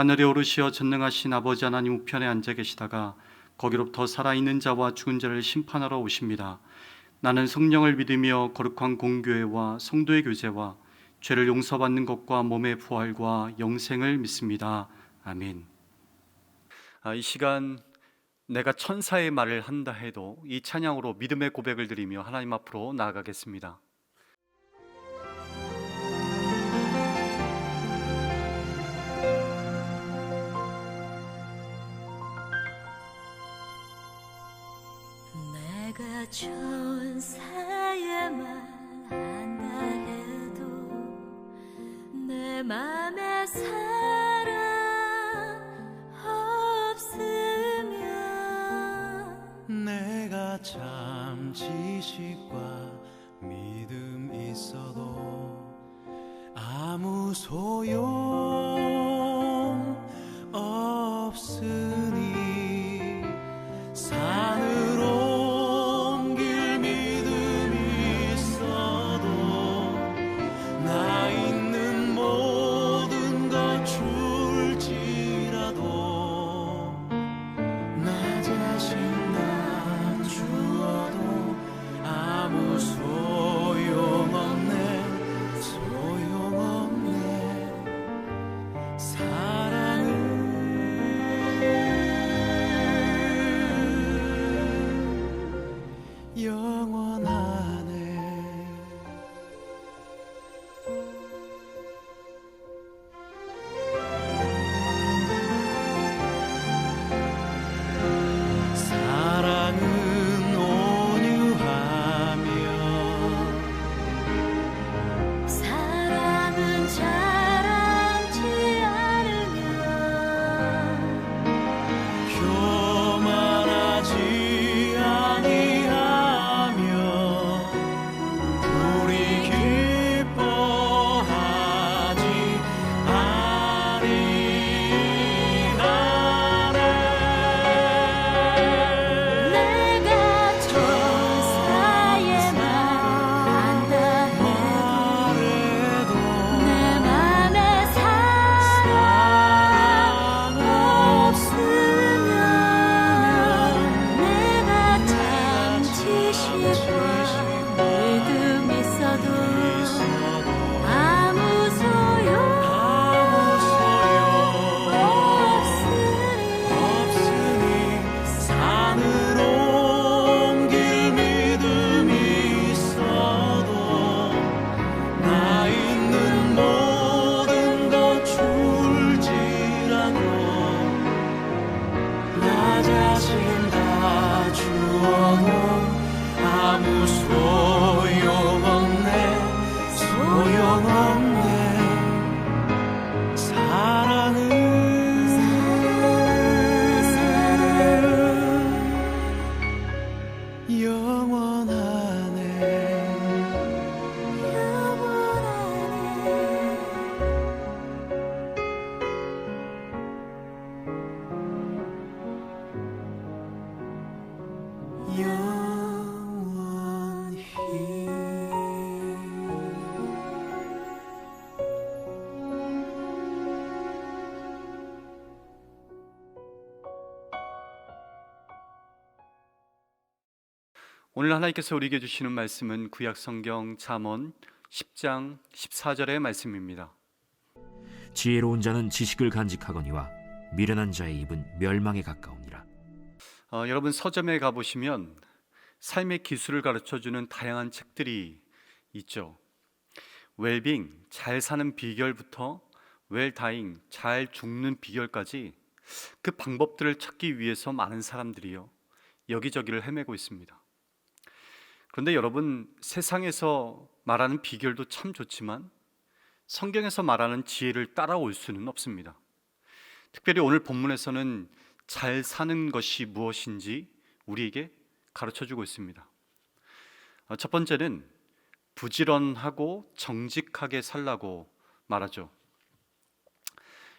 하늘에 오르시어 전능하신 아버지 하나님 우편에 앉아 계시다가 거기로부터 살아있는 자와 죽은 자를 심판하러 오십니다. 나는 성령을 믿으며 거룩한 공교회와 성도의 교제와 죄를 용서받는 것과 몸의 부활과 영생을 믿습니다. 아멘. 아, 이 시간 내가 천사의 말을 한다 해도 이 찬양으로 믿음의 고백을 드리며 하나님 앞으로 나아가겠습니다. 천사의 말 한다 해도 내 맘에 사 Sigh. 아 오늘 하나님께서 우리에게 주시는 말씀은 구약 성경 잠언 10장 14절의 말씀입니다. 지혜로운 자는 지식을 간직하거니와 미련한 자의 입은 멸망에 가까우니라. 어, 여러분 서점에 가 보시면 삶의 기술을 가르쳐 주는 다양한 책들이 있죠. 웰빙 잘 사는 비결부터 웰다잉 잘 죽는 비결까지 그 방법들을 찾기 위해서 많은 사람들이요 여기저기를 헤매고 있습니다. 그런데 여러분 세상에서 말하는 비결도 참 좋지만 성경에서 말하는 지혜를 따라올 수는 없습니다. 특별히 오늘 본문에서는 잘 사는 것이 무엇인지 우리에게 가르쳐 주고 있습니다. 어, 첫 번째는 부지런하고 정직하게 살라고 말하죠.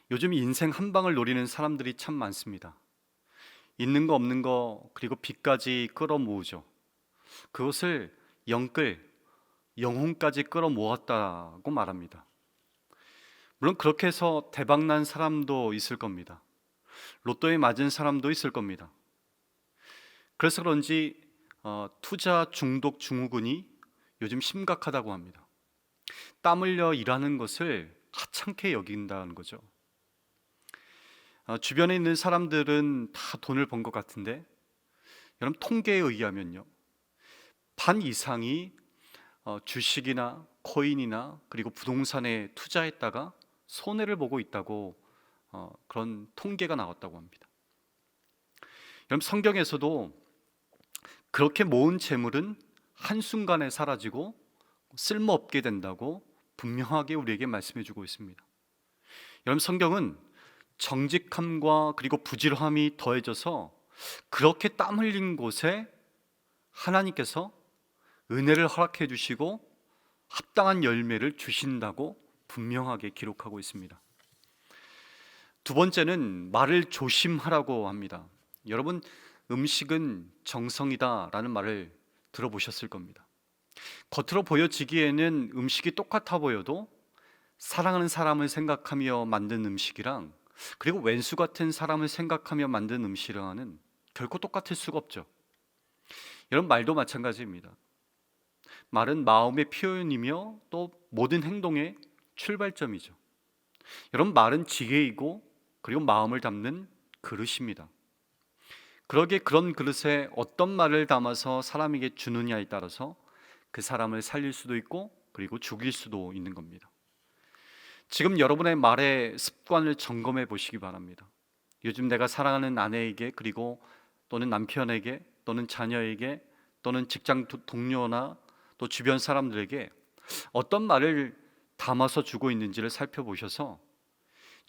요즘 인생 한 방을 노리는 사람들이 참 많습니다. 있는 거 없는 거 그리고 빚까지 끌어모으죠. 그것을 영끌 영혼까지 끌어모았다고 말합니다. 물론 그렇게 해서 대박난 사람도 있을 겁니다. 로또에 맞은 사람도 있을 겁니다. 그래서 그런지 어, 투자 중독 증후군이 요즘 심각하다고 합니다. 땀 흘려 일하는 것을 하찮게 여긴다는 거죠. 어, 주변에 있는 사람들은 다 돈을 번 것 같은데 여러분 통계에 의하면요 반 이상이 어, 주식이나 코인이나 그리고 부동산에 투자했다가 손해를 보고 있다고 어, 그런 통계가 나왔다고 합니다. 여러분 성경에서도 그렇게 모은 재물은 한순간에 사라지고 쓸모없게 된다고 분명하게 우리에게 말씀해 주고 있습니다. 여러분 성경은 정직함과 그리고 부지런함이 더해져서 그렇게 땀 흘린 곳에 하나님께서 은혜를 허락해 주시고 합당한 열매를 주신다고 분명하게 기록하고 있습니다. 두 번째는 말을 조심하라고 합니다. 여러분 음식은 정성이다라는 말을 들어보셨을 겁니다. 겉으로 보여지기에는 음식이 똑같아 보여도 사랑하는 사람을 생각하며 만든 음식이랑 그리고 왼수 같은 사람을 생각하며 만든 음식이랑은 결코 똑같을 수가 없죠. 여러분 말도 마찬가지입니다. 말은 마음의 표현이며 또 모든 행동의 출발점이죠. 여러분 말은 지혜이고 그리고 마음을 담는 그릇입니다. 그러게 그런 그릇에 어떤 말을 담아서 사람에게 주느냐에 따라서 그 사람을 살릴 수도 있고 그리고 죽일 수도 있는 겁니다. 지금 여러분의 말의 습관을 점검해 보시기 바랍니다. 요즘 내가 사랑하는 아내에게 그리고 또는 남편에게 또는 자녀에게 또는 직장 도- 동료나 또 주변 사람들에게 어떤 말을 담아서 주고 있는지를 살펴보셔서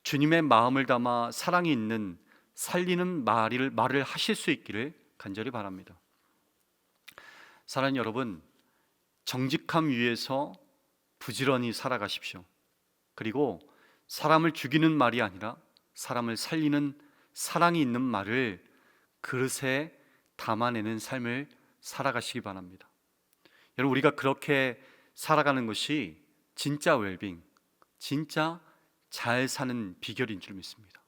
주님의 마음을 담아 사랑이 있는 살리는 말을 말을 하실 수 있기를 간절히 바랍니다. 사랑하는 여러분, 정직함 위에서 부지런히 살아가십시오. 그리고 사람을 죽이는 말이 아니라 사람을 살리는 사랑이 있는 말을 그릇에 담아내는 삶을 살아가시기 바랍니다. 여러분 우리가 그렇게 살아가는 것이 진짜 웰빙, 진짜 잘 사는 비결인 줄 믿습니다.